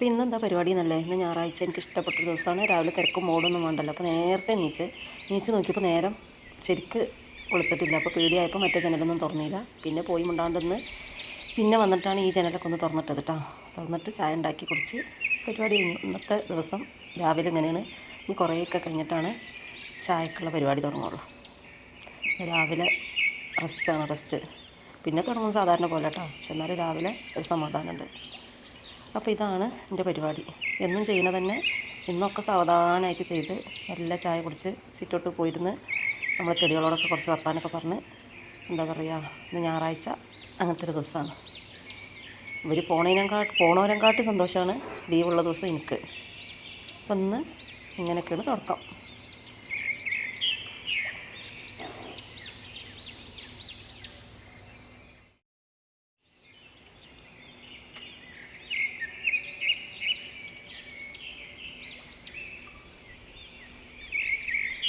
അപ്പോൾ ഇന്ന് എന്താ പരിപാടി എന്നല്ലേ? ഇന്ന് ഞായറാഴ്ച എനിക്ക് ഇഷ്ടപ്പെട്ട ദിവസമാണ്. രാവിലെ തിരക്കും മോടൊന്നും വേണ്ടല്ലോ. അപ്പോൾ നേരത്തെ നീച്ച്. നീച്ച് നോക്കിയപ്പോൾ നേരം ശരിക്ക് കൊളുത്തിട്ടില്ല അപ്പോൾ പേടിയായപ്പോൾ മറ്റേ ജനലൊന്നും തുറന്നില്ല. പിന്നെ പോയി മുണ്ടാണ്ടെന്ന് പിന്നെ വന്നിട്ടാണ് ഈ ജനലൊക്കെ ഒന്ന് തുറന്നിട്ടത് കേട്ടോ തുറന്നിട്ട് ചായ ഉണ്ടാക്കി കുടിച്ച് പരിപാടി കഴിഞ്ഞു. ഇന്നത്തെ ദിവസം രാവിലെ ഇങ്ങനെയാണ് ഇനി കുറേയൊക്കെ കഴിഞ്ഞിട്ടാണ് ചായക്കുള്ള പരിപാടി തുടങ്ങുള്ളൂ. രാവിലെ റെസ്റ്റാണ് റെസ്റ്റ് പിന്നെ തുടങ്ങും സാധാരണ പോലെ കേട്ടോ പക്ഷെ എന്നാലും രാവിലെ ഒരു സമാധാനമുണ്ട്. അപ്പോൾ ഇതാണ് എന്റെ പരിപാടി. എന്നും ചെയ്യുന്നത് തന്നെ ഇന്നൊക്കെ സാവധാനമായിട്ട് ചെയ്ത് നല്ല ചായ കുടിച്ച് സിറ്റോട്ട് പോയിരുന്ന് നമ്മളെ ചെടികളോടൊക്കെ കുറച്ച് വർത്താനൊക്കെ പറഞ്ഞ് എന്താ പറയുക ഇന്ന് ഞായറാഴ്ച അങ്ങനത്തെ ഒരു ദിവസമാണ്. ഇവർ പോണേനെക്കാട്ട് പോണവരെക്കാട്ടി സന്തോഷമാണ് ലീവുള്ള ദിവസം എനിക്ക്. അപ്പം ഇന്ന് ഇങ്ങനെയൊക്കെയാണ് തുടക്കം.